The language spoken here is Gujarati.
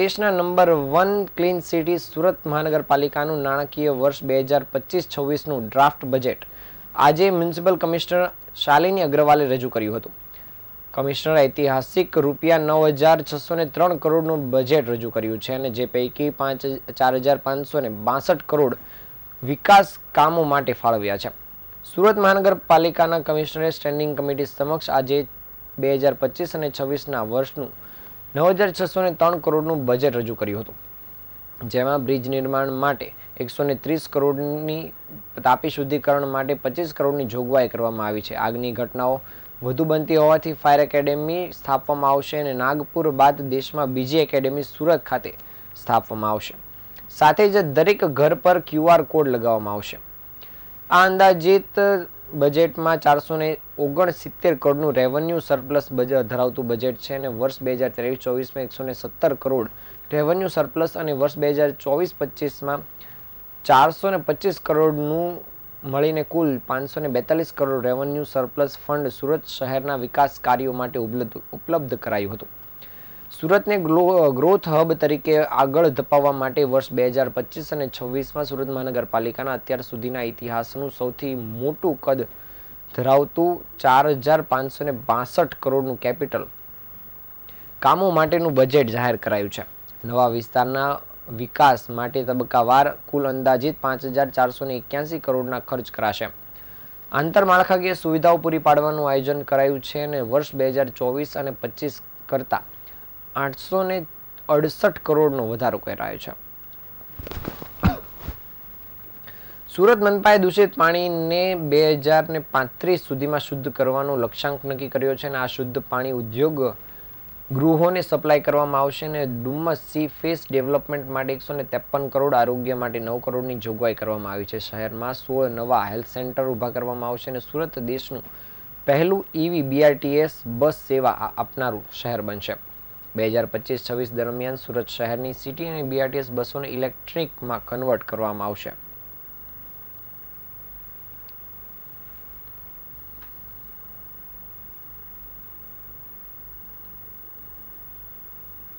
દેશના number one clean city Surat મહાનગરપાલિકાનું નાણાકીય વર્ષ બે હજાર પચીસ છવ્વીસનું ડ્રાફ્ટ બજેટ આજે મ્યુનિસિપલ કમિશનર શાલિની અગ્રવાલે રજૂ કર્યું હતું. કમિશનર ઐતિહાસિક રૂપિયા નવ હજાર છસો ને ત્રણ કરોડનું બજેટ રજૂ કર્યું છે અને જે પૈકી પાંચ ચાર હજાર પાંચસો ને બાસઠ કરોડ વિકાસ કામો માટે ફાળવ્યા છે. સુરત મહાનગરપાલિકાના કમિશનરે સ્ટેન્ડિંગ કમિટી સમક્ષ આજે બે હજાર પચીસ અને છવ્વીસના વર્ષનું નવ હજાર છસો ને ત્રણ કરોડનું બજેટ રજૂ કર્યું હતું, જેમાં બ્રિજ નિર્માણ માટે એકસો ને ત્રીસ કરોડની તાપી શુદ્ધિકરણ માટે પચીસ કરોડની જોગવાઈ કરવામાં આવી છે. આગની ઘટનાઓ વધુ બનતી હોવાથી ફાયર એકેડેમી સ્થાપવામાં આવશે અને નાગપુર બાદ દેશમાં બીજી એકેડેમી સુરત ખાતે સ્થાપવામાં આવશે. સાથે જ દરેક ઘર પર ક્યુઆર કોડ લગાવવામાં આવશે. આ અંદાજિત બજેટમાં ચારસો ને ઓગણસિત્તેર કરોડનું રેવન્યુ સરપ્લસ બજેટ ધરાવતું બજેટ છે અને વર્ષ બે હજાર ત્રેવીસ ચોવીસમાં એકસો ને સત્તર કરોડ રેવન્યુ સરપ્લસ અને વર્ષ બે હજાર ચોવીસ પચીસમાં ચારસો ને પચીસ કરોડનું મળીને કુલ પાંચસો ને બેતાલીસ crore revenue surplus fund Surat શહેરના વિકાસ કાર્યો માટે ઉપલબ્ધ ઉપલબ્ધ કરાયું હતું. સુરતને ગ્રોથ હબ તરીકે આગળ ધપાવવા માટે વર્ષ બે હજાર પચીસ અને છવ્વીસમાં સુરત મહાનગરપાલિકાના અત્યાર સુધીના ઇતિહાસનું સૌથી મોટું કદ ધરાવતું ચાર હજાર પાંચસો ને બાસઠ કરોડનું કેપિટલ કામો માટેનું બજેટ જાહેર કરાયું છે. નવા વિસ્તારના વિકાસ માટે તબક્કાવાર કુલ અંદાજિત પાંચ હજાર ચારસો ને એક્યાસી કરોડના ખર્ચ કરાશે. આંતરમાળખાકીય સુવિધાઓ પૂરી પાડવાનું આયોજન કરાયું છે અને વર્ષ બે હજાર ચોવીસ અને પચીસ કરતાં આઠસો ને અડસઠ કરોડનો વધારો કરાયો છે. સુરત મનપાએ દૂષિત પાણીને બે હજાર ને પાંત્રીસ સુધીમાં શુદ્ધ કરવાનો લક્ષ્યાંક નક્કી કર્યો છે અને આ શુદ્ધ પાણી ઉદ્યોગ ગૃહોને સપ્લાય કરવામાં આવશે અને ડુમ્મસ સી ફેસ ડેવલપમેન્ટ માટે એકસો ને ત્રેપન કરોડ, આરોગ્ય માટે નવ કરોડની જોગવાઈ કરવામાં આવી છે. શહેરમાં સોળ નવા હેલ્થ સેન્ટર ઊભા કરવામાં આવશે અને સુરત દેશનું પહેલું ઈવી બીઆરટીએસ બસ સેવા આપનારું શહેર બનશે. બે હજાર પચીસ છવ્વીસ દરમિયાન સુરત શહેરની સિટી અને બીઆરટીએસ બસોને ઇલેક્ટ્રિકમાં કન્વર્ટ કરવામાં આવશે.